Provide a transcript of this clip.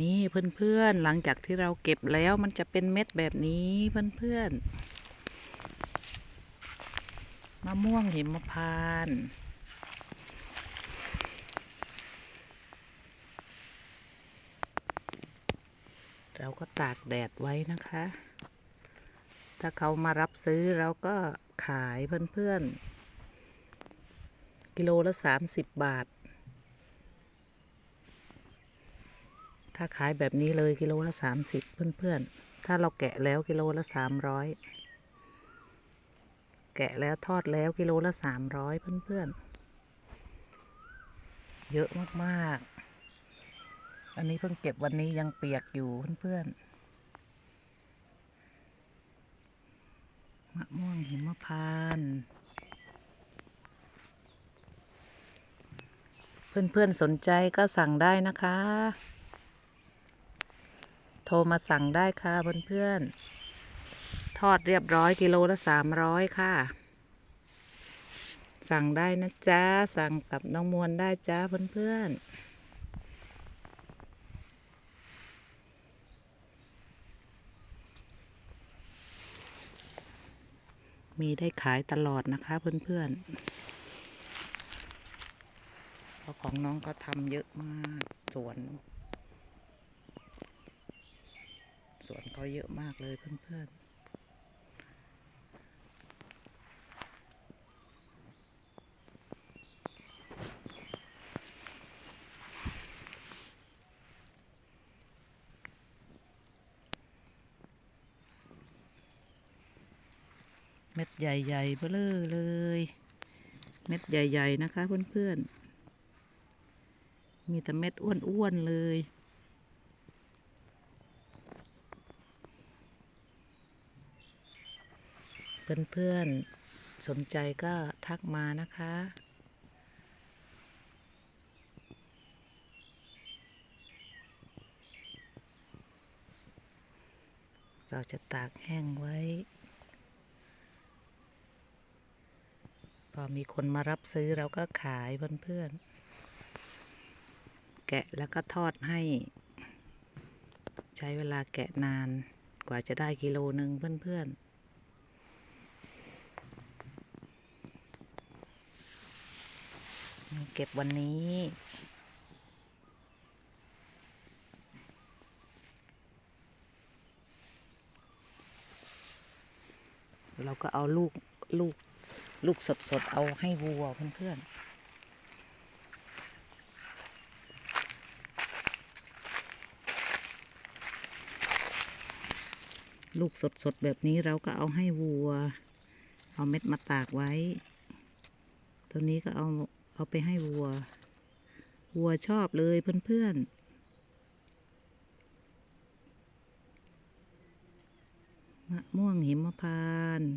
นี่เพื่อนๆ หลังจากที่เราเก็บแล้วมันจะเป็นเม็ดแบบนี้เพื่อนๆ มะม่วงหิมพานต์เราก็ตากแดดไว้นะคะ ถ้าเขามารับซื้อเราก็ขายเพื่อนๆ กิโลละสามสิบบาท ถ้าขายแบบนี้เลยกิโลละสามสิบเพื่อนๆ ถ้าเราแกะแล้วกิโลละสามร้อยแกะแล้วทอดแล้วกิโลละสามร้อยเพื่อนๆ เยอะมากๆ อันนี้เพิ่งเก็บวันนี้ยังเปียกอยู่เพื่อนๆ มะม่วงหิมพานต์เพื่อนๆสนใจก็สั่งได้นะคะ โทรมาสั่งได้ค่ะเพื่อนๆ ทอดเรียบร้อยกิโลละสามร้อยค่ะ สั่งได้นะจ๊ะ สั่งกับน้องมวลได้จ้าเพื่อนๆมีได้ขายตลอดนะคะเพื่อนๆเพราะของน้องก็ทำเยอะมากสวน สวนเขาเยอะมากเลยเพื่อนๆเม็ดใหญ่ๆเบ้อเลอเลย เม็ดใหญ่ ๆ นะคะเพื่อนๆ มีแต่เม็ดอ้วน ๆ เลย เพื่อนๆ สนใจก็ทักมานะคะ เราจะตากแห้งไว้ พอมีคนมารับซื้อเราก็ขายเพื่อนๆ แกะแล้วก็ทอดให้ ใช้เวลาแกะนานกว่าจะได้กิโลหนึ่งเพื่อนๆ เก็บวันนี้ เราก็เอาลูกลูกลูกสดๆ เอาให้วัวเพื่อนๆลูกสดๆ แบบนี้เราก็เอาให้วัว เอาเม็ดมาตากไว้ ตัวนี้ก็เอา เอาไปให้วัว วัวชอบเลยเพื่อนๆมะม่วงหิมพานต์